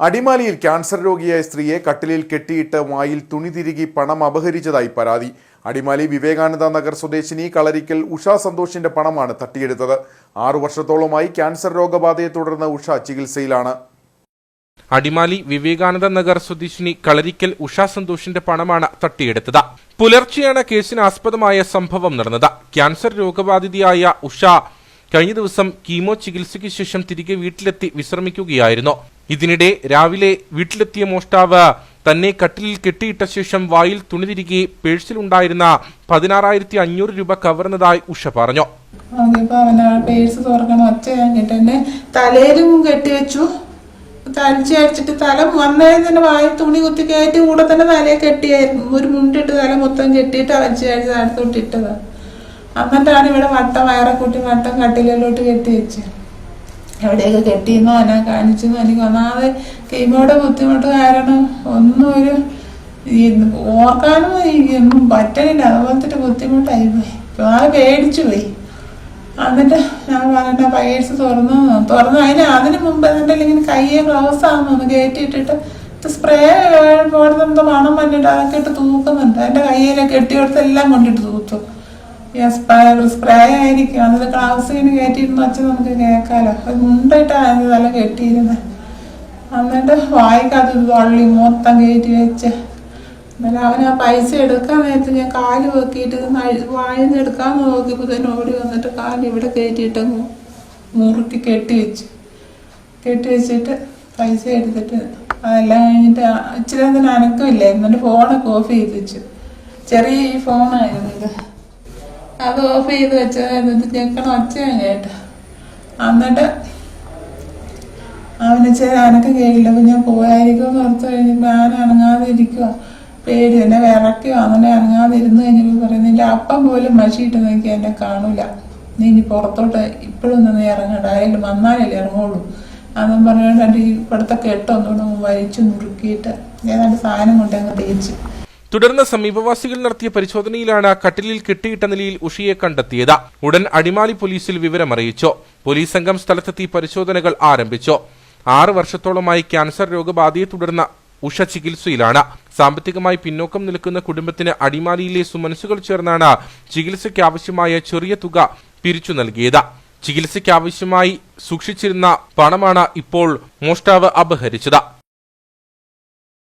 അടിമാലിയിൽ ക്യാൻസർ രോഗിയായ സ്ത്രീയെ കട്ടിലിൽ കെട്ടിയിട്ട് വായിൽ തുണി തിരുകി പണം അപഹരിച്ചതായി പരാതി. അടിമാലി വിവേകാനന്ദ നഗർ സ്വദേശിനി കളരിക്കൽ ഉഷ സന്തോഷിന്റെ പണമാണ് തട്ടിയെടുത്തത്. ആറു വർഷത്തോളമായി ക്യാൻസർ രോഗബാധയെ തുടർന്ന് ഉഷ ചികിത്സയിലാണ്. അടിമാലി വിവേകാനന്ദ നഗർ സ്വദേശിനി കളരിക്കൽ ഉഷ സന്തോഷിന്റെ പണമാണ് തട്ടിയെടുത്തത്. പുലർച്ചെയാണ് കേസിന് ആസ്പദമായ സംഭവം നടന്നത്. ക്യാൻസർ രോഗബാധിതയായ ഉഷ കഴിഞ്ഞ ദിവസം കീമോ ചികിത്സയ്ക്ക് ശേഷം തിരികെ വീട്ടിലെത്തി വിശ്രമിക്കുകയായിരുന്നു. ഇതിനിടെ രാവിലെ വീട്ടിലെത്തിയ മോഷ്ടാവ് തന്നെ കട്ടിലിൽ കെട്ടിയിട്ട ശേഷം വായിൽ തുണിതിരികെ പേഴ്സിലുണ്ടായിരുന്ന പതിനാറായിരത്തി അഞ്ഞൂറ് രൂപ കവർന്നതായി ഉഷ പറഞ്ഞു. പേഴ്സ് തുറക്കണം തലയിലും കെട്ടിവെച്ചു തലിച്ച് അടിച്ചിട്ട് തല വന്നതിന് തന്നെ വായി തുണി കുത്തി കയറ്റി കൂടെ തന്നെ തലയെ കെട്ടിയായിരുന്നു. ഒരു മുണ്ടിട്ട് തല മൊത്തം കെട്ടിയിട്ട് വലിച്ച് അടിച്ച് അടുത്തോട്ട് ഇട്ടത്. എന്നിട്ടാണ് ഇവിടെ വട്ടം വയറെ കൂട്ടി വട്ടം കട്ടിലോട്ട് കെട്ടി വെച്ച്. എവിടെയൊക്കെ കെട്ടിയെന്നോ എന്നെ കാണിച്ചെന്നോ എനിക്ക് ഒന്നാമത് കീമോയുടെ ബുദ്ധിമുട്ട് കാരണം ഒന്നും ഒരു ഓർക്കാനും ഒന്നും പറ്റണില്ല. അതുപോലത്തെ ബുദ്ധിമുട്ടായി പോയി. ആ പേടിച്ചു പോയി. എന്നിട്ട് ഞാൻ പറഞ്ഞ പൈസ തുറന്നു. തുറന്നു. അതിന് അതിന് മുമ്പ് എന്നിട്ട് ഇങ്ങനെ കയ്യെ ഗ്ലൗസ് ആകുന്നു കയറ്റിയിട്ടിട്ട് സ്പ്രേ പോടുന്നത് മണം വന്നിട്ട് അതൊക്കെ ഇട്ട് തൂക്കുന്നുണ്ട്. എന്റെ കയ്യിലെ കെട്ടിയെടുത്ത് എല്ലാം കൊണ്ടിട്ട് തൂത്തു. സ്പ്രേ ആയിരിക്കും. അത് ക്ലാസ് കഴിഞ്ഞ് കയറ്റിയിരുന്ന വെച്ച് നമുക്ക് കേൾക്കാലോ അത് മുണ്ടായിട്ടാണ് അതിന് തല കെട്ടിയിരുന്നത് എന്നിട്ട് വായിക്കത് വള്ളി മൊത്തം കയറ്റി വെച്ച്. എന്നാലും അവൻ ആ പൈസ എടുക്കാൻ നേരത്ത് ഞാൻ കാൽ വെക്കിയിട്ട് വായിന്നെടുക്കാൻ നോക്കിയപ്പോൾ തന്നെ ഓടി വന്നിട്ട് കാൽ ഇവിടെ കയറ്റിയിട്ട് മുറുക്കി കെട്ടി വെച്ചു. കെട്ടി വെച്ചിട്ട് പൈസ എടുത്തിട്ട് അതെല്ലാം കഴിഞ്ഞിട്ട് ഇച്ചിരി അതിന് അനക്കമില്ലായിരുന്നു. എന്നിട്ട് ഫോണൊക്കെ ഓഫ് ചെയ്ത് വെച്ചു. ചെറിയ ഈ ഫോണായിരുന്നു ഇത്. അത് ഓഫ് ചെയ്ത് വെച്ചത് ഞെക്കണ ഒച്ച കേട്ടോ എന്നിട്ട് അവന് ചെറിയ അനക്കം കേട്ടില്ല. അപ്പൊ ഞാൻ പോയായിരിക്കും എന്ന് ഓർത്ത് കഴിഞ്ഞപ്പോ ഞാൻ അനങ്ങാതെ ഇരിക്കുക പേടി. എന്നെ വിറക്കുക അങ്ങനെ അനങ്ങാതെ ഇരുന്ന് കഴിഞ്ഞപ്പോ പറയുന്നു നിന്റെ അപ്പം പോലും മഷിയിട്ട് നോക്കി എന്നെ കാണൂല. നീ ഇനി പുറത്തോട്ട് ഇപ്പോഴും നിന്ന് ഇറങ്ങണ്ട ആരെങ്കിലും വന്നാലല്ലേ ഇറങ്ങുള്ളൂ. അതും പറഞ്ഞുകൊണ്ട് ഈ ഇവിടുത്തെ കെട്ടൊന്നുകൂടെ വലിച്ചു മുറുക്കിയിട്ട് ഏതാണ്ട് സാധനം കൊണ്ട് അങ്ങ് തേച്ച്. തുടർന്ന് സമീപവാസികൾ നടത്തിയ പരിശോധനയിലാണ് കട്ടിലിൽ കെട്ടിയിട്ട നിലയിൽ ഉഷിയെ കണ്ടെത്തിയത്. ഉടൻ അടിമാലി പോലീസിൽ വിവരമറിയിച്ചു പോലീസ് സംഘം സ്ഥലത്തെത്തി പരിശോധനകൾ ആരംഭിച്ചു. ആറ് വർഷത്തോളമായി ക്യാൻസർ രോഗബാധയെ തുടർന്ന് ഉഷ ചികിത്സയിലാണ്. സാമ്പത്തികമായി പിന്നോക്കം നിൽക്കുന്ന കുടുംബത്തിന് അടിമാലിയിലെ സുമനസുകൾ ചേർന്നാണ് ചികിത്സയ്ക്ക് ആവശ്യമായ ചെറിയ തുക പിരിച്ചു നൽകിയത്. ചികിത്സയ്ക്ക് ആവശ്യമായി സൂക്ഷിച്ചിരുന്ന പണമാണ് ഇപ്പോൾ മോഷ്ടാവ് അപഹരിച്ചത്.